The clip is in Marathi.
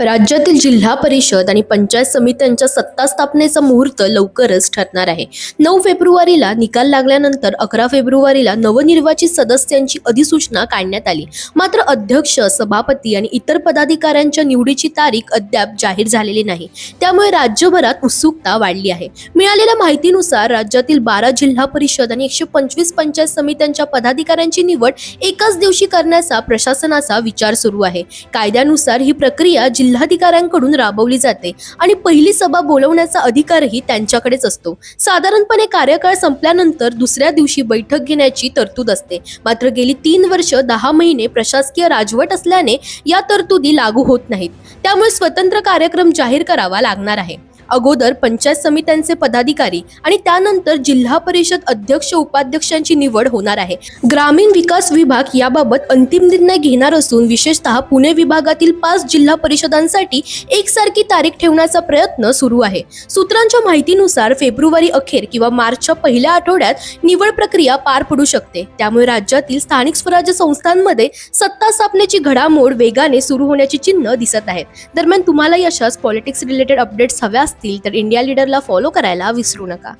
राज्यातील जिल्हा परिषद आणि पंचायत समित्यांच्या सत्ता स्थापनेचा मुहूर्त लवकरच ठरणार आहे. नऊ फेब्रुवारीला निकाल लागल्यानंतर अकरा फेब्रुवारीला नवनिर्वाचित सदस्यांची अधिसूचना काढण्यात आली. मात्र अध्यक्ष सभापती आणि इतर पदाधिकाऱ्यांच्या निवडीची तारीख अद्याप जाहीर झालेली नाही. त्यामुळे राज्यभरात उत्सुकता वाढली आहे. मिळालेल्या माहितीनुसार राज्यातील बारा जिल्हा परिषद आणि एकशे पंचवीस पंचायत समित्यांच्या पदाधिकाऱ्यांची निवड एकाच दिवशी करण्याचा प्रशासनाचा विचार सुरू आहे. कायद्यानुसार ही प्रक्रिया जिल्हाधिकाऱ्यांकडून राबवली जाते आणि पहिली सभा बोलवण्याचा अधिकारही त्यांच्याकडेच असतो. साधारणपणे कार्यकाळ संपल्यानंतर दुसऱ्या दिवशी बैठक घेण्याची तरतूद असते. मात्र गेली तीन वर्ष दहा महिने प्रशासकीय राजवट असल्याने या तरतुदी लागू होत नाहीत. त्यामुळे स्वतंत्र कार्यक्रम जाहीर करावा लागणार आहे. अगोदर पंचायत समित्यांचे पदाधिकारी आणि त्यानंतर जिल्हा परिषद अध्यक्ष उपाध्यक्षांची निवड होणार आहे. ग्रामीण विकास विभाग याबाबत अंतिम निर्णय घेणार असून विशेषतः पुणे विभागातील पाच जिल्हा परिषदांसाठी एकसारखी तारीख ठेवण्याचा प्रयत्न सुरू आहे. सूत्रांच्या माहितीनुसार फेब्रुवारी अखेर किंवा मार्चच्या पहिल्या आठवड्यात निवड प्रक्रिया पार पडू शकते. त्यामुळे राज्यातील स्थानिक स्वराज्य संस्थांमध्ये सत्ता स्थापनेची घडामोड वेगाने सुरू होण्याची चिन्ह दिसत आहेत. दरम्यान तुम्हालाही अशाच पॉलिटिक्स रिलेटेड अपडेट्स हव्या असतील तर इंडिया लीडरला फॉलो करायला विसरू नका.